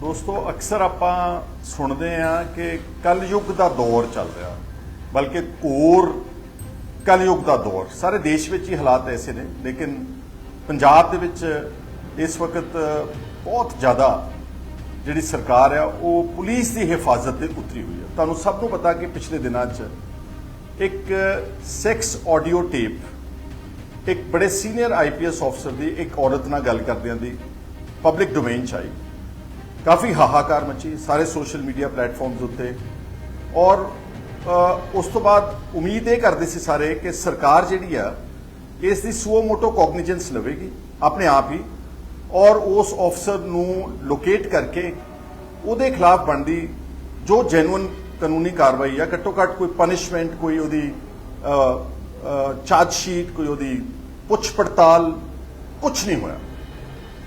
ਦੋਸਤੋ, ਅਕਸਰ ਆਪਾਂ ਸੁਣਦੇ ਆ ਕਿ ਕਲਯੁੱਗ ਦਾ ਦੌਰ ਚੱਲ ਰਿਹਾ, ਬਲਕਿ ਕੋਰ ਕਲਯੁੱਗ ਦਾ ਦੌਰ। ਸਾਰੇ ਦੇਸ਼ ਵਿੱਚ ਹੀ ਹਾਲਾਤ ਐਸੇ ਨੇ, ਲੇਕਿਨ ਪੰਜਾਬ ਦੇ ਵਿੱਚ ਇਸ ਵਕਤ ਬਹੁਤ ਜ਼ਿਆਦਾ ਜਿਹੜੀ ਸਰਕਾਰ ਆ, ਉਹ ਪੁਲਿਸ ਦੀ ਹਿਫਾਜ਼ਤ ਤੇ ਉਤਰੀ ਹੋਈ ਹੈ ਤੁਹਾਨੂੰ ਸਭ ਨੂੰ ਪਤਾ ਕਿ ਪਿਛਲੇ ਦਿਨਾਂ 'ਚ ਇੱਕ ਸੈਕਸ ਆਡੀਓ ਟੇਪ, ਇੱਕ ਬੜੇ ਸੀਨੀਅਰ ਆਈਪੀਐਸ ਅਫਸਰ ਦੀ ਇੱਕ ਔਰਤ ਨਾਲ ਗੱਲ ਕਰਦਿਆਂ ਦੀ ਪਬਲਿਕ ਡੋਮੇਨ 'ਚ ਆਈ। ਕਾਫੀ ਹਾਹਾਕਾਰ ਮਚੀ ਸਾਰੇ ਸੋਸ਼ਲ ਮੀਡੀਆ ਪਲੇਟਫਾਰਮਸ ਉੱਤੇ। ਔਰ ਉਸ ਤੋਂ ਬਾਅਦ ਉਮੀਦ ਇਹ ਕਰਦੇ ਸੀ ਸਾਰੇ ਕਿ ਸਰਕਾਰ ਜਿਹੜੀ ਆ, ਇਸ ਦੀ ਸੂਓ ਮੋਟੋ ਕੋਗਨੀਜੈਂਸ ਲਵੇਗੀ, ਆਪਣੇ ਆਪ ਹੀ। ਔਰ ਉਸ ਅਫਸਰ ਨੂੰ ਲੋਕੇਟ ਕਰਕੇ ਉਹਦੇ ਖਿਲਾਫ ਬਣਦੀ ਜੋ ਜੈਨੂਇਨ ਕਾਨੂੰਨੀ ਕਾਰਵਾਈ ਆ, ਘੱਟੋ ਘੱਟ ਕੋਈ ਪਨਿਸ਼ਮੈਂਟ ਕੋਈ ਉਹਦੀ ਚਾਰਜ ਸ਼ੀਟ ਕੋਈ ਉਹਦੀ ਪੁੱਛ ਪੜਤਾਲ ਕੁਝ ਨਹੀਂ ਹੋਇਆ।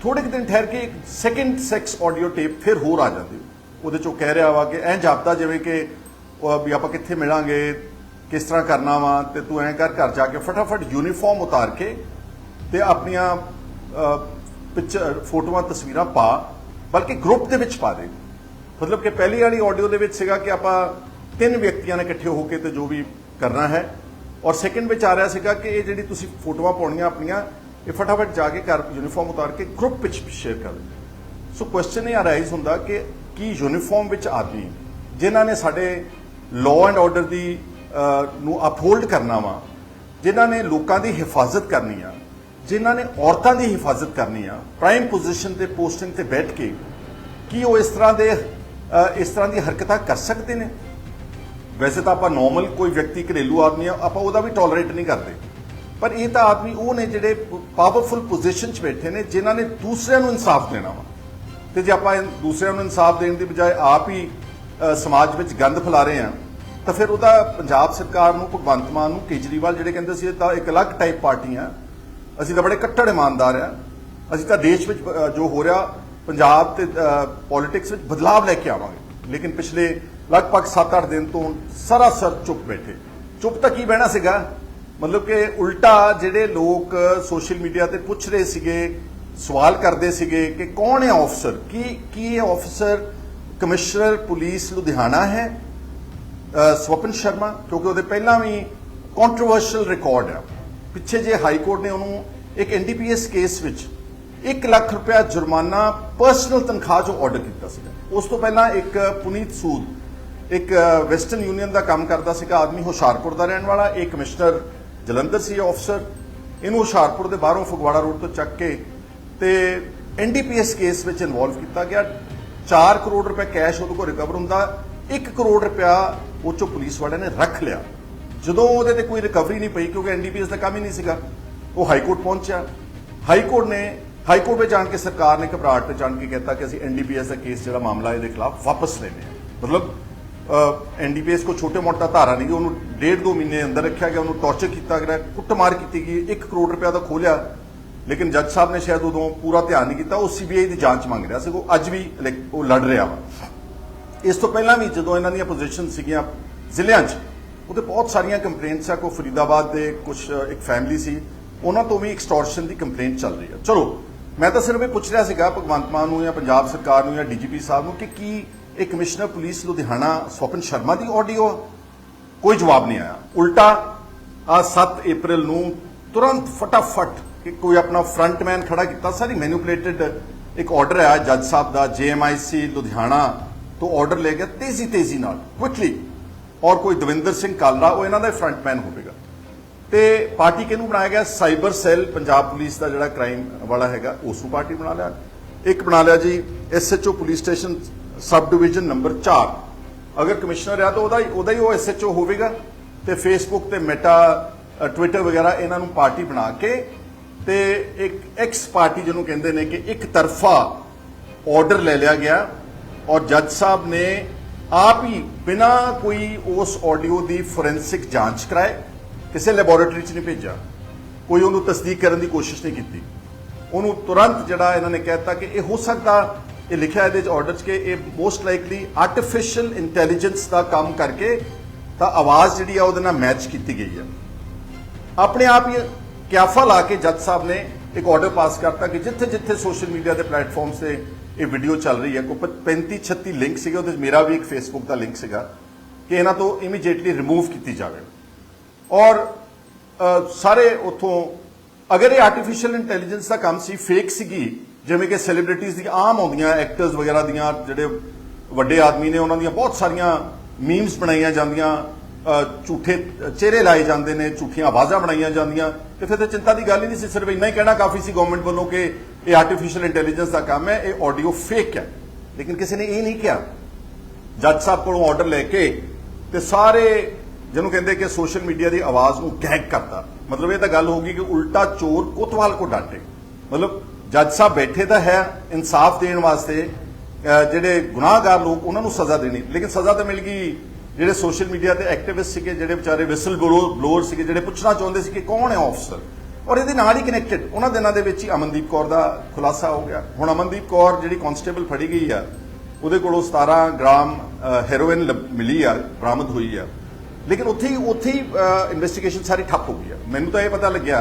ਥੋੜੇ ਕੁ ਦਿਨ ਠਹਿਰ ਕੇ ਇੱਕ ਸੈਕਿੰਡ ਸੈਕਸ ਆਡੀਓ ਟੇਪ ਫਿਰ ਹੋਰ ਆ ਜਾਂਦੀ। ਉਹਦੇ ਚੋਂ ਕਹਿ ਰਿਹਾ ਵਾ ਕਿ ਐਂ ਜਾਪਦਾ ਜਿਵੇਂ ਕਿ ਵੀ ਆਪਾਂ ਕਿੱਥੇ ਮਿਲਾਂਗੇ, ਕਿਸ ਤਰ੍ਹਾਂ ਕਰਨਾ ਵਾ, ਤੇ ਤੂੰ ਐਂ ਕਰ ਘਰ ਜਾ ਕੇ ਫਟਾਫਟ ਯੂਨੀਫਾਰਮ ਉਤਾਰ ਕੇ ਤੇ ਆਪਣੀਆਂ ਪਿਕਚਰ, ਫੋਟੋਆਂ, ਤਸਵੀਰਾਂ ਪਾ, ਬਲਕਿ ਗਰੁੱਪ ਦੇ ਵਿੱਚ ਪਾ ਦੇ। ਮਤਲਬ ਕਿ ਪਹਿਲੀ ਵਾਲੀ ਆਡੀਓ ਦੇ ਵਿੱਚ ਸੀਗਾ ਕਿ ਆਪਾਂ ਤਿੰਨ ਵਿਅਕਤੀਆਂ ਨੇ ਇਕੱਠੇ ਹੋ ਕੇ ਤੇ ਜੋ ਵੀ ਕਰਨਾ ਹੈ। ਔਰ ਸੈਕਿੰਡ ਵਿੱਚ ਆ ਰਿਹਾ ਸੀਗਾ ਕਿ ਇਹ ਜਿਹੜੀ ਤੁਸੀਂ ਫੋਟੋਆਂ ਪਾਉਣੀਆਂ ਆਪਣੀਆਂ ਇਹ ਫਟਾਫਟ ਜਾ ਕੇ ਘਰ ਯੂਨੀਫਾਰਮ ਉਤਾਰ ਕੇ ਗਰੁੱਪ ਵਿੱਚ ਸ਼ੇਅਰ ਕਰ ਸੋ ਕੁਐਸਚਨ ਇਹ ਅਰਾਈਜ਼ ਹੁੰਦਾ ਕਿ ਕੀ ਯੂਨੀਫਾਰਮ ਵਿੱਚ ਆਦਮੀ ਜਿਨ੍ਹਾਂ ਨੇ ਸਾਡੇ ਲਾਅ ਐਂਡ ਆਰਡਰ ਦੀ ਨੂੰ ਅਪਹੋਲਡ ਕਰਨਾ ਵਾ, ਜਿਨ੍ਹਾਂ ਨੇ ਲੋਕਾਂ ਦੀ ਹਿਫਾਜ਼ਤ ਕਰਨੀ ਆ, ਜਿਨ੍ਹਾਂ ਨੇ ਔਰਤਾਂ ਦੀ ਹਿਫਾਜ਼ਤ ਕਰਨੀ ਆ ਪ੍ਰਾਈਮ ਪੋਜੀਸ਼ਨ ਤੇ ਪੋਸਟਿੰਗ ਤੇ ਬੈਠ ਕੇ ਕੀ ਉਹ ਇਸ ਤਰ੍ਹਾਂ ਦੇ ਇਸ ਤਰ੍ਹਾਂ ਦੀ ਹਰਕਤਾਂ ਕਰ ਸਕਦੇ ਨੇ? ਵੈਸੇ ਤਾਂ ਆਪਾਂ ਨਾਰਮਲ ਕੋਈ ਵਿਅਕਤੀ ਘਰੇਲੂ ਆਦਮੀ ਆ, ਆਪਾਂ ਉਹਦਾ ਵੀ ਟੋਲਰੇਟ ਨਹੀਂ ਕਰਦੇ। ਪਰ ਇਹ ਤਾਂ ਆਦਮੀ ਉਹ ਨੇ ਜਿਹੜੇ ਪਾਵਰਫੁਲ ਪੋਜੀਸ਼ਨ 'ਚ ਬੈਠੇ ਨੇ, ਜਿਨ੍ਹਾਂ ਨੇ ਦੂਸਰਿਆਂ ਨੂੰ ਇਨਸਾਫ ਦੇਣਾ ਵਾ। ਤੇ ਜੇ ਆਪਾਂ ਦੂਸਰਿਆਂ ਨੂੰ ਇਨਸਾਫ ਦੇਣ ਦੀ ਬਜਾਏ ਆਪ ਹੀ ਸਮਾਜ ਵਿੱਚ ਗੰਦ ਫੈਲਾ ਰਹੇ ਆ ਤਾਂ ਫਿਰ ਉਹਦਾ ਪੰਜਾਬ ਸਰਕਾਰ ਨੂੰ, ਭਗਵੰਤ ਮਾਨ ਨੂੰ ਕੇਜਰੀਵਾਲ ਜਿਹੜੇ ਕਹਿੰਦੇ ਸੀ, ਇਹ ਤਾਂ ਇੱਕ ਅਲੱਗ ਟਾਈਪ ਪਾਰਟੀ ਆ। ਅਸੀਂ ਤਾਂ ਬੜੇ ਕੱਟੜ ਇਮਾਨਦਾਰ ਆ। ਅਸੀਂ ਤਾਂ ਦੇਸ਼ ਵਿੱਚ ਜੋ ਹੋ ਰਿਹਾ, ਪੰਜਾਬ ਤੇ ਪੋਲਿਟਿਕਸ ਵਿੱਚ ਬਦਲਾਵ ਲੈ ਕੇ ਆਵਾਂਗੇ। ਲੇਕਿਨ ਪਿਛਲੇ ਲਗਭਗ 7-8 ਦਿਨ ਤੋਂ ਸਰਾਸਰ ਚੁੱਪ ਬੈਠੇ। ਚੁੱਪ ਤਾਂ ਕੀ ਬਹਿਣਾ ਸੀਗਾ? ਮਤਲਬ ਕਿ ਉਲਟਾ ਜਿਹੜੇ ਲੋਕ ਸੋਸ਼ਲ ਮੀਡੀਆ ਤੇ ਪੁੱਛ ਰਹੇ ਸੀਗੇ, ਸਵਾਲ ਕਰਦੇ ਸੀਗੇ ਕਿ ਕੌਣ ਹੈ ਆਫਸਰ ਕੀ ਕੀ ਇਹ ਆਫਸਰ ਕਮਿਸ਼ਨਰ ਪੁਲਿਸ ਲੁਧਿਆਣਾ ਹੈ? ਸਵਪਨ ਸ਼ਰਮਾ, ਕਿਉਂਕਿ ਉਹਦੇ ਪਹਿਲਾਂ ਵੀ ਕੰਟਰੋਵਰਸ਼ੀਅਲ ਰਿਕਾਰਡ ਹੈ ਪਿੱਛੇ ਜੇ ਹਾਈ ਕੋਰਟ ਨੇ ਉਹਨੂੰ ਇੱਕ ਐਨਡੀਪੀਐਸ ਕੇਸ ਵਿੱਚ 1 ਲੱਖ ਰੁਪਇਆ ਜੁਰਮਾਨਾ ਪਰਸਨਲ ਤਨਖਾਹ ਜੋ ਆਰਡਰ ਕੀਤਾ ਸੀਗਾ। ਉਸ ਤੋਂ ਪਹਿਲਾਂ ਇੱਕ ਪੁਨੀਤ ਸੂਦ, ਇੱਕ ਵੈਸਟਰਨ ਯੂਨੀਅਨ ਦਾ ਕੰਮ ਕਰਦਾ ਸੀਗਾ, ਆਦਮੀ ਹੁਸ਼ਿਆਰਪੁਰ ਦਾ ਰਹਿਣ ਵਾਲਾ, ਇਹ ਕਮਿਸ਼ਨਰ ਜਲੰਧਰ ਸੀ ਅਫਸਰ ਇਹਨੂੰ ਹੁਸ਼ਿਆਰਪੁਰ ਦੇ ਬਾਹਰੋਂ ਫਗਵਾੜਾ ਰੋਡ ਤੋਂ ਚੱਕ ਕੇ ਤੇ ਐਨਡੀਪੀਐਸ ਕੇਸ ਵਿੱਚ ਇਨਵੋਲਵ ਕੀਤਾ ਗਿਆ। 4 ਕਰੋੜ ਰੁਪਏ ਕੈਸ਼ ਉਹਦੇ ਕੋਲ ਰਿਕਵਰ ਹੁੰਦਾ 1 ਕਰੋੜ ਰੁਪਇਆ ਉਹ ਚੋਂ ਪੁਲਿਸ ਵਾਲਿਆਂ ਨੇ ਰੱਖ ਲਿਆ। ਜਦੋਂ ਉਹਦੇ ਤੇ ਕੋਈ ਰਿਕਵਰੀ ਨਹੀਂ ਪਈ, ਕਿਉਂਕਿ ਐਨਡੀਪੀਐਸ ਦਾ ਕੰਮ ਹੀ ਨਹੀਂ ਸੀਗਾ, ਉਹ ਹਾਈ ਕੋਰਟ ਪਹੁੰਚਿਆ। ਹਾਈ ਕੋਰਟ ਨੇ ਹਾਈ ਕੋਰਟ ਵਿੱਚ ਜਾਣ ਕੇ ਸਰਕਾਰ ਨੇ ਘਬਰਾਹਟ ਤੇ ਜਾਣ ਕੇ ਕਹਿਤਾ ਕਿ ਅਸੀਂ ਐਨਡੀਪੀਐਸ ਦਾ ਕੇਸ ਜਿਹੜਾ ਮਾਮਲਾ ਇਹਦੇ ਖਿਲਾਫ ਵਾਪਸ ਲੈਨੇ ਆ ਮਤਲਬ ਐਨਡੀਪੀਐਸ ਕੋ ਛੋਟੇ ਮੋਟਾ ਧਾਰਾ ਨਹੀਂ, ਉਹਨੂੰ ਡੇਢ ਦੋ ਮਹੀਨੇ ਅੰਦਰ ਰੱਖਿਆ ਗਿਆ, ਉਹਨੂੰ ਟੌਰਚਰ ਕੀਤਾ ਗਿਆ, ਕੁੱਟਮਾਰ ਕੀਤੀ ਗਈ 1 ਕਰੋੜ ਰੁਪਇਆ ਦਾ ਖੋਲਿਆ ਲੇਕਿਨ ਜੱਜ ਸਾਹਿਬ ਨੇ ਸ਼ਾਇਦ ਉਦੋਂ ਪੂਰਾ ਧਿਆਨ ਨਹੀਂ ਕੀਤਾ, ਉਹ ਸੀਬੀਆਈ ਦੀ ਜਾਂਚ ਮੰਗ ਰਿਹਾ ਸੀ, ਉਹ ਅੱਜ ਵੀ ਉਹ ਲੜ ਰਿਹਾ ਵਾ। ਇਸ ਤੋਂ ਪਹਿਲਾਂ ਵੀ ਜਦੋਂ ਇਹਨਾਂ ਦੀਆਂ ਪੋਜੀਸ਼ਨ ਸੀਗੀਆਂ ਜ਼ਿਲ੍ਹਿਆਂ 'ਚ, ਉਹਦੇ ਬਹੁਤ ਸਾਰੀਆਂ ਕੰਪਲੇਂਟਸ ਆ ਕੋ ਫਰੀਦਾਬਾਦ ਦੇ ਕੁਝ ਇੱਕ ਫੈਮਿਲੀ ਸੀ, ਉਹਨਾਂ ਤੋਂ ਵੀ ਐਕਸਟੋਰਸ਼ਨ ਦੀ ਕੰਪਲੇਂਟ ਚੱਲ ਰਹੀ ਹੈ ਚਲੋ, ਮੈਂ ਤਾਂ ਸਿਰਫ ਇਹ ਪੁੱਛ ਰਿਹਾ ਸੀਗਾ ਭਗਵੰਤ ਮਾਨ ਨੂੰ ਜਾਂ ਪੰਜਾਬ ਸਰਕਾਰ ਨੂੰ ਜਾਂ ਡੀਜੀਪੀ ਸਾਹਿਬ ਨੂੰ ਕਿ ਕੀ ਇਹ ਕਮਿਸ਼ਨਰ ਪੁਲਿਸ ਲੁਧਿਆਣਾ ਸਵਪਨ ਸ਼ਰਮਾ ਦੀ ਆਡੀਓ ਕੋਈ ਜਵਾਬ ਨਹੀਂ ਆਇਆ। ਉਲਟਾ ਆ 7 April ਨੂੰ ਤੁਰੰਤ ਫਟਾਫਟ ਕੋਈ ਆਪਣਾ ਫਰੰਟਮੈਨ ਖੜਾ ਕੀਤਾ। ਸਾਰੀ ਮੈਨੂਪਲੇਟਡ ਇੱਕ ਆਰਡਰ ਆਇਆ ਜੱਜ ਸਾਹਿਬ ਦਾ ਜੀਐਮਆਈਸੀ ਲੁਧਿਆਣਾ ਤੋਂ ਆਰਡਰ ਲੈ ਗਿਆ ਤੇਜ਼ੀ ਤੇਜ਼ੀ ਨਾਲ ਕੁਇਕਲੀ ਔਰ ਕੋਈ ਦਵਿੰਦਰ ਸਿੰਘ ਕਾਲਰਾ, ਉਹ ਇਹਨਾਂ ਦਾ ਫਰੰਟਮੈਨ ਹੋਵੇਗਾ। ਤੇ ਪਾਰਟੀ ਕਿਹਨੂੰ ਬਣਾਇਆ ਗਿਆ? ਸਾਈਬਰ ਸੈੱਲ ਪੰਜਾਬ ਪੁਲਿਸ ਦਾ ਜਿਹੜਾ ਕ੍ਰਾਈਮ ਵਾਲਾ ਹੈਗਾ, ਉਸ ਨੂੰ ਪਾਰਟੀ ਬਣਾ ਲਿਆ। ਇੱਕ ਬਣਾ ਲਿਆ ਜੀ SHO police station sub division number 4 ਅਗਰ ਕਮਿਸ਼ਨਰ ਆ ਤਾਂ ਉਹਦਾ ਹੀ ਉਹਦਾ ਹੀ ਉਹ ਐਸਐਚਓ ਹੋਵੇਗਾ ਤੇ ਫੇਸਬੁੱਕ ਤੇ ਮੈਟਾ ਟਵਿੱਟਰ ਵਗੈਰਾ ਇਹਨਾਂ ਨੂੰ ਪਾਰਟੀ ਬਣਾ ਕੇ ਤੇ ਇੱਕ ਐਕਸ ਪਾਰਟੀ ਜਿਹਨੂੰ ਕਹਿੰਦੇ ਨੇ ਕਿ ਇੱਕ ਤਰਫਾ ਆਰਡਰ ਲੈ ਲਿਆ ਗਿਆ ਔਰ ਜੱਜ ਸਾਹਿਬ ਨੇ ਆਪ ਹੀ ਬਿਨਾ ਕੋਈ ਉਸ ਆਡੀਓ ਦੀ ਫੋਰੈਂਸਿਕ ਜਾਂਚ ਕਰਾਏ। ਕਿਸੇ ਲੈਬੋਰੇਟਰੀ 'ਚ ਨਹੀਂ ਭੇਜਿਆ। ਕੋਈ ਉਹਨੂੰ ਤਸਦੀਕ ਕਰਨ ਦੀ ਕੋਸ਼ਿਸ਼ ਨਹੀਂ ਕੀਤੀ। ਉਹਨੂੰ ਤੁਰੰਤ ਜਿਹੜਾ ਇਹਨਾਂ ਨੇ ਕਹਿਤਾ ਕਿ ਇਹ ਹੋ ਸਕਦਾ ਇਹ ਲਿਖਿਆ ਇਹਦੇ ਚ ਆਰਡਰ 'ਚ ਕਿ ਇਹ ਮੋਸਟ ਲਾਈਕਲੀ ਆਰਟੀਫੀਸ਼ੀਅਲ ਇੰਟੈਲੀਜੈਂਸ ਦਾ ਕੰਮ ਕਰਕੇ ਤਾਂ ਆਵਾਜ਼ ਜਿਹੜੀ ਆ ਉਹਦੇ ਨਾਲ ਮੈਚ ਕੀਤੀ ਗਈ ਹੈ। ਆਪਣੇ ਆਪ ਹੀ ਕਿਆਫਾ ਲਾ ਕੇ ਜੱਜ ਸਾਹਿਬ ਨੇ ਇੱਕ ਆਰਡਰ ਪਾਸ ਕਰਤਾ ਕਿ ਜਿੱਥੇ ਜਿੱਥੇ ਸੋਸ਼ਲ ਮੀਡੀਆ ਦੇ ਪਲੇਟਫਾਰਮਸ ਤੇ ਇਹ ਵੀਡੀਓ ਚੱਲ ਰਹੀ ਹੈ, ਕੋਈ 35 36 ਲਿੰਕ ਸੀਗੇ, ਉਹਦੇ 'ਚ ਮੇਰਾ ਵੀ ਇੱਕ ਫੇਸਬੁੱਕ ਦਾ ਲਿੰਕ ਸੀਗਾ ਕਿ ਇਹਨਾਂ ਤੋਂ ਇਮੀਡੀਏਟਲੀ ਰਿਮੂਵ ਕੀਤੀ ਜਾਵੇ। ਔਰ ਸਾਰੇ ਉਥੋਂ, ਅਗਰ ਇਹ ਆਰਟੀਫੀਸ਼ੀਅਲ ਇੰਟੈਲੀਜੈਂਸ ਦਾ ਕੰਮ ਸੀ ਫੇਕ ਸੀਗੀ ਜਿਵੇਂ ਕਿ ਸੈਲੀਬ੍ਰਿਟੀਜ਼ ਦੀ ਆਮ ਆਉਂਦੀਆਂ ਐਕਟਰਸ ਵਗੈਰਾ ਦੀਆਂ ਜਿਹੜੇ ਵੱਡੇ ਆਦਮੀ ਨੇ, ਉਹਨਾਂ ਦੀਆਂ ਬਹੁਤ ਸਾਰੀਆਂ ਮੀਮਸ ਬਣਾਈਆਂ ਜਾਂਦੀਆਂ ਝੂਠੇ, ਚਿਹਰੇ ਲਾਏ ਜਾਂਦੇ ਨੇ, ਝੂਠੀਆਂ ਆਵਾਜ਼ਾਂ ਬਣਾਈਆਂ ਜਾਂਦੀਆਂ। ਤੇ ਤਾਂ ਚਿੰਤਾ ਦੀ ਗੱਲ ਹੀ ਨਹੀਂ ਸੀ, ਸਿਰਫ ਇੰਨਾ ਹੀ ਕਹਿਣਾ ਕਾਫੀ ਸੀ ਗਵਰਨਮੈਂਟ ਵੱਲੋਂ ਕਿ ਇਹ ਆਰਟੀਫੀਸ਼ੀਅਲ ਇੰਟੈਲੀਜੈਂਸ ਦਾ ਕੰਮ ਹੈ, ਇਹ ਆਡੀਓ ਫੇਕ ਹੈ। ਲੇਕਿਨ ਕਿਸੇ ਨੇ ਇਹ ਨਹੀਂ ਕਿਹਾ। ਜੱਜ ਸਾਹਿਬ ਕੋਲੋਂ ਆਰਡਰ ਲੈ ਕੇ ਤੇ ਸਾਰੇ ਜਿਹਨੂੰ ਕਹਿੰਦੇ ਕਿ ਸੋਸ਼ਲ ਮੀਡੀਆ ਦੀ ਆਵਾਜ਼ ਨੂੰ ਗੈਗ ਕਰਤਾ। ਮਤਲਬ ਇਹ ਤਾਂ ਗੱਲ ਹੋਗੀ ਕਿ ਉਲਟਾ ਚੋਰ ਕੋਤਵਾਲ ਕੋ ਡਾਂਟੇ। ਮਤਲਬ ਜੱਜ ਸਾਹਿਬ ਬੈਠੇ ਤਾਂ ਹੈ ਇਨਸਾਫ ਦੇਣ ਵਾਸਤੇ ਜਿਹੜੇ ਗੁਨਾਹਗਾਰ ਲੋਕ ਉਹਨਾਂ ਨੂੰ ਸਜ਼ਾ ਦੇਣੀ। ਲੇਕਿਨ ਸਜ਼ਾ ਤਾਂ ਮਿਲ ਗਈ ਜਿਹੜੇ ਸੋਸ਼ਲ ਮੀਡੀਆ ਤੇ ਐਕਟਿਵਿਸਟ ਸੀਗੇ ਜਿਹੜੇ ਵਿਚਾਰੇ ਵਿਸਲ ਬਲੋਅਰ ਸੀਗੇ ਜਿਹੜੇ ਪੁੱਛਣਾ ਚਾਹੁੰਦੇ ਸੀ ਕਿ ਕੌਣ ਹੈ ਆਫਸਰ ਔਰ ਇਹਦੇ ਨਾਲ ਹੀ ਕਨੈਕਟਡ ਉਹਨਾਂ ਦਿਨਾਂ ਦੇ ਵਿੱਚ ਹੀ ਅਮਨਦੀਪ ਕੌਰ ਦਾ ਖੁਲਾਸਾ ਹੋ ਗਿਆ। ਹੁਣ ਅਮਨਦੀਪ ਕੌਰ ਜਿਹੜੀ ਕਾਂਸਟੇਬਲ ਫੜੀ ਗਈ ਆ ਉਹਦੇ ਕੋਲੋਂ 17 ਗ੍ਰਾਮ ਅ, ਹੈਰੋਇਨ ਲੱਭ- ਮਿਲੀ ਆ ਬਰਾਮਦ ਹੋਈ ਆ। ਲੇਕਿਨ ਉੱਥੇ ਹੀ ਉੱਥੇ ਹੀ ਇਨਵੈਸਟੀਗੇਸ਼ਨ ਸਾਰੀ ਠੱਪ ਹੋ ਗਈ ਆ। ਮੈਨੂੰ ਤਾਂ ਇਹ ਪਤਾ ਲੱਗਿਆ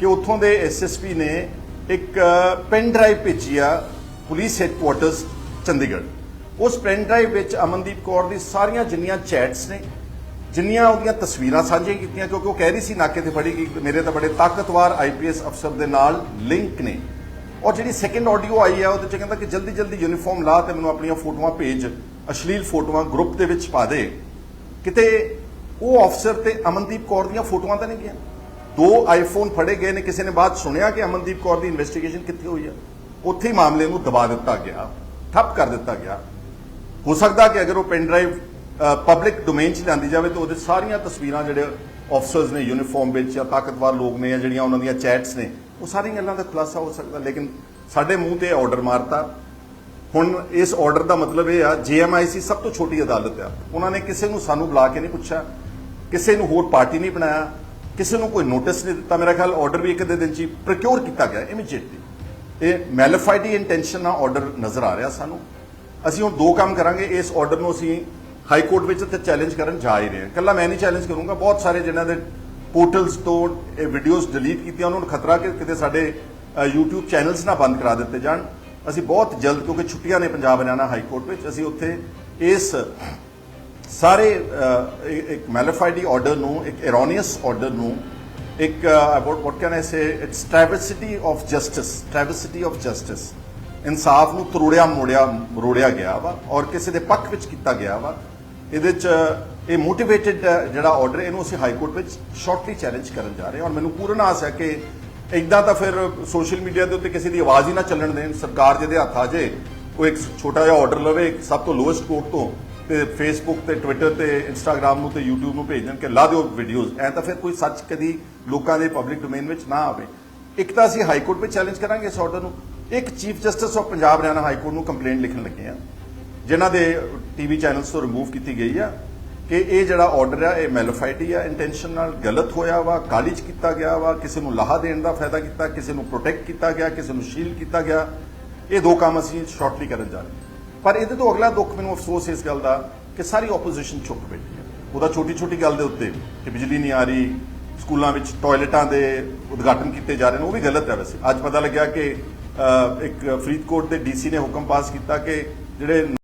ਕਿ ਉੱਥੋਂ ਦੇ ਐਸਐਸਪੀ ਨੇ ਇੱਕ ਪੈਨ ਡਰਾਈਵ ਭੇਜੀ ਆ ਪੁਲਿਸ ਹੈੱਡਕੁਆਰਟਰਸ ਚੰਡੀਗੜ੍ਹ। ਉਸ ਪੈਨ ਡਰਾਈਵ ਵਿੱਚ ਅਮਨਦੀਪ ਕੌਰ ਦੀ ਸਾਰੀਆਂ ਜਿੰਨੀਆਂ ਚੈਟਸ ਨੇ, ਜਿੰਨੀਆਂ ਉਹਦੀਆਂ ਤਸਵੀਰਾਂ ਸਾਂਝੀਆਂ ਕੀਤੀਆਂ, ਕਿਉਂਕਿ ਉਹ ਕਹਿ ਰਹੀ ਸੀ ਨਾਕੇ ਤੇ ਫੜੀ ਕਿ ਮੇਰੇ ਤਾਂ ਬੜੇ ਤਾਕਤਵਰ ਆਈਪੀਐਸ ਅਫਸਰ ਦੇ ਨਾਲ ਲਿੰਕ ਨੇ। ਔਰ ਜਿਹੜੀ ਸੈਕੰਡ ਆਡੀਓ ਆਈ ਹੈ ਉਹਦੇ ਚ ਕਹਿੰਦਾ ਕਿ ਜਲਦੀ ਜਲਦੀ ਯੂਨੀਫਾਰਮ ਲਾ ਤੇ ਮੈਨੂੰ ਆਪਣੀਆਂ ਫੋਟੋਆਂ ਭੇਜ, ਅਸ਼ਲੀਲ ਫੋਟੋਆਂ ਗਰੁੱਪ ਦੇ ਵਿੱਚ ਪਾ ਦੇ। ਕਿਤੇ ਉਹ ਅਫਸਰ ਤੇ ਅਮਨਦੀਪ ਕੌਰ ਦੀਆਂ ਫੋਟੋਆਂ ਤਾਂ ਨਹੀਂ ਗਈਆਂ? ਦੋ ਆਈਫੋਨ ਫੜੇ ਗਏ ਨੇ, ਕਿਸੇ ਨੇ ਬਾਅਦ ਸੁਣਿਆ ਕਿ ਅਮਨਦੀਪ ਕੌਰ ਦੀ ਇਨਵੈਸਟੀਗੇਸ਼ਨ ਕਿੱਥੇ ਹੋਈ ਹੈ ਉੱਥੇ ਹੀ ਮਾਮਲੇ ਨੂੰ ਦਬਾ ਦਿੱਤਾ ਗਿਆ, ਠੱਪ ਕਰ ਦਿੱਤਾ ਗਿਆ। ਹੋ ਸਕਦਾ ਕਿ ਅਗਰ ਉਹ ਪੈਨ ਡਰਾਈਵ ਪਬਲਿਕ ਡੋਮੇਨ 'ਚ ਲਿਆਂਦੀ ਜਾਵੇ ਤਾਂ ਉਹਦੇ ਸਾਰੀਆਂ ਤਸਵੀਰਾਂ ਜਿਹੜੇ ਆਫਸਰਸ ਨੇ ਯੂਨੀਫਾਰਮ ਵਿੱਚ ਜਾਂ ਤਾਕਤਵਰ ਲੋਕ ਨੇ ਜਾਂ ਜਿਹੜੀਆਂ ਉਹਨਾਂ ਦੀਆਂ ਚੈਟਸ ਨੇ, ਉਹ ਸਾਰੀਆਂ ਗੱਲਾਂ ਦਾ ਖੁਲਾਸਾ ਹੋ ਸਕਦਾ। ਲੇਕਿਨ ਸਾਡੇ ਮੂੰਹ ਤੇ ਆਰਡਰ ਮਾਰਤਾ। ਹੁਣ ਇਸ ਆਰਡਰ ਦਾ ਮਤਲਬ ਇਹ ਆ ਜੀਐਮਆਈਸੀ ਸਭ ਤੋਂ ਛੋਟੀ ਅਦਾਲਤ ਆ। ਉਹਨਾਂ ਨੇ ਕਿਸੇ ਨੂੰ ਸਾਨੂੰ ਬੁਲਾ ਕੇ ਨਹੀਂ ਪੁੱਛਿਆ, ਕਿਸੇ ਨੂੰ ਹੋਰ ਪਾਰਟੀ ਨਹੀਂ ਬਣਾਇਆ। ਕਿਸੇ ਨੂੰ ਕੋਈ ਨੋਟਿਸ ਨਹੀਂ ਦਿੱਤਾ। ਮੇਰਾ ਖਿਆਲ ਆਰਡਰ ਵੀ ਇੱਕ ਦੇ ਦਿਨ ਚ ਪ੍ਰੋਕਿਉਰ ਕੀਤਾ ਗਿਆ ਇਮੀਡੀਏਟਲੀ ਇਹ ਮੈਲੀਫਾਈਡੀ ਇੰਟੈਂਸ਼ਨ ਨਾਲ ਆਰਡਰ ਨਜ਼ਰ ਆ ਰਿਹਾ ਸਾਨੂੰ। ਅਸੀਂ ਹੁਣ ਦੋ ਕੰਮ ਕਰਾਂਗੇ। ਇਸ ਆਰਡਰ ਨੂੰ ਅਸੀਂ ਹਾਈ ਕੋਰਟ ਵਿੱਚ ਤੇ ਚੈਲੰਜ ਕਰਨ ਜਾ ਹੀ ਰਹੇ ਹਾਂ। ਕੱਲਾ ਮੈਂ ਨਹੀਂ ਚੈਲੰਜ ਕਰੂੰਗਾ। ਬਹੁਤ ਸਾਰੇ ਜਿਨ੍ਹਾਂ ਦੇ ਪੋਰਟਲਸ ਤੋਂ ਇਹ ਵੀਡੀਓਜ਼ ਡਿਲੀਟ ਕੀਤੀਆਂ ਉਹਨਾਂ ਨੂੰ ਖਤਰਾ ਕਿ ਕਿਤੇ ਸਾਡੇ ਅ, YouTube ਚੈਨਲਸ ਨਾ ਬੰਦ ਕਰਾ ਦਿੱਤੇ ਜਾਣ। ਅਸੀਂ ਬਹੁਤ ਜਲਦ ਕਿਉਂਕਿ ਛੁੱਟੀਆਂ ਨੇ ਪੰਜਾਬ ਹਰਿਆਣਾ ਹਾਈ ਕੋਰਟ ਵਿੱਚ ਅਸੀਂ ਉੱਥੇ ਇਸ ਸਾਰੇ ਇੱਕ- ਇੱਕ ਮੈਲੀਫਾਈਡ ਆਰਡਰ ਨੂੰ, ਇੱਕ ਐਰੋਨੀਅਸ ਆਰਡਰ ਨੂੰ, ਇੱਕ about what can I say it's travesty of justice travesty of justice ਇਨਸਾਫ ਨੂੰ ਤਰੋੜਿਆ, ਮੋੜਿਆ ਮਰੋੜਿਆ ਗਿਆ ਵਾ ਔਰ ਕਿਸੇ ਦੇ ਪੱਖ ਵਿੱਚ ਕੀਤਾ ਗਿਆ ਵਾ। ਇਹਦੇ ਚ, ਇਹ ਮੋਟੀਵੇਟਿਡ ਜਿਹੜਾ ਆਰਡਰ ਇਹਨੂੰ ਅਸੀਂ ਹਾਈ ਕੋਰਟ ਵਿੱਚ ਸ਼ਾਰਟਲੀ ਚੈਲੰਜ ਕਰਨ ਜਾ ਰਹੇ ਹਾਂ ਔਰ ਮੈਨੂੰ ਪੂਰਨ ਆਸ ਹੈ ਕਿ ਇਦਾਂ ਤਾਂ ਫਿਰ ਸੋਸ਼ਲ ਮੀਡੀਆ ਦੇ ਉੱਤੇ ਕਿਸੇ ਦੀ ਆਵਾਜ਼ ਹੀ ਨਾ ਚੱਲਣ ਦੇਣ। ਸਰਕਾਰ ਜਿਹਦੇ ਹੱਥ ਆ ਜੇ, ਉਹ ਇੱਕ ਛੋਟਾ ਜਿਹਾ ਆਰਡਰ ਲਵੇ ਸਭ ਤੋਂ ਲੋਐਸਟ ਕੋਰਟ ਤੋਂ ਤੇ ਫੇਸਬੁੱਕ ਤੇ ਟਵਿੱਟਰ ਤੇ ਇੰਸਟਾਗ੍ਰam ਨੂੰ ਤੇ YouTube ਨੂੰ ਭੇਜ ਦੇਣ ਕਿ ਲਾ ਦਿਓ ਵੀਡੀਓਜ਼ ਐ ਤਾਂ ਫਿਰ ਕੋਈ ਸੱਚ ਕਦੀ ਲੋਕਾਂ ਦੇ ਪਬਲਿਕ ਡੋਮੇਨ ਵਿੱਚ ਨਾ ਆਵੇ। ਇੱਕ ਤਾਂ ਅਸੀਂ ਹਾਈ ਕੋਰਟ ਵਿੱਚ ਚੈਲੰਜ ਕਰਾਂਗੇ ਇਸ ਆਰਡਰ ਨੂੰ। ਇੱਕ chief justice of Punjab Haryana high court ਨੂੰ ਕੰਪਲੇਂਟ ਲਿਖਣ ਲੱਗੇ ਆ, ਜਿਨ੍ਹਾਂ ਦੇ ਟੀਵੀ ਚੈਨਲਸ ਤੋਂ ਰਿਮੂਵ ਕੀਤੀ ਗਈ ਆ ਕਿ ਇਹ ਜਿਹੜਾ ਆਰਡਰ ਆ, ਇਹ ਮੈਲੀਫਾਈਡ ਆ ਇੰਟੈਂਸ਼ਨ ਨਾਲ ਗਲਤ ਹੋਇਆ ਵਾ ਕਾਲਿਜ ਕੀਤਾ ਗਿਆ ਵਾ, ਕਿਸੇ ਨੂੰ ਲਾਹਾ ਦੇਣ ਦਾ ਫਾਇਦਾ ਕੀਤਾ, ਕਿਸੇ ਨੂੰ ਪ੍ਰੋਟੈਕਟ ਕੀਤਾ ਗਿਆ, ਕਿਸੇ ਨੂੰ ਸ਼ੀਲ ਕੀਤਾ ਗਿਆ। ਇਹ ਦੋ ਕੰਮ ਅਸੀਂ ਸ਼ਾਰਟਲੀ ਕਰਨ ਜਾ ਰਹੇ ਹਾਂ। ਪਰ ਇਹਦੇ ਤੋਂ ਅਗਲਾ ਦੁੱਖ ਮੈਨੂੰ ਅਫਸੋਸ ਇਸ ਗੱਲ ਦਾ ਕਿ ਸਾਰੀ ਆਪੋਜੀਸ਼ਨ ਚੁੱਪ ਬੈਠੀ ਹੈ। ਉਹਦਾ ਛੋਟੀ ਛੋਟੀ ਗੱਲ ਦੇ ਉੱਤੇ ਕਿ ਬਿਜਲੀ ਨਹੀਂ ਆ ਰਹੀ, ਸਕੂਲਾਂ ਵਿੱਚ ਟਾਇਲਟਾਂ ਦੇ ਉਦਘਾਟਨ ਕੀਤੇ ਜਾ ਰਹੇ ਨੇ, ਉਹ ਵੀ ਗਲਤ ਹੈ ਵੈਸੇ। ਅੱਜ ਪਤਾ ਲੱਗਿਆ ਕਿ ਇੱਕ ਫਰੀਦਕੋਟ ਦੇ ਡੀਸੀ ਨੇ ਹੁਕਮ ਪਾਸ ਕੀਤਾ ਕਿ ਜਿਹੜੇ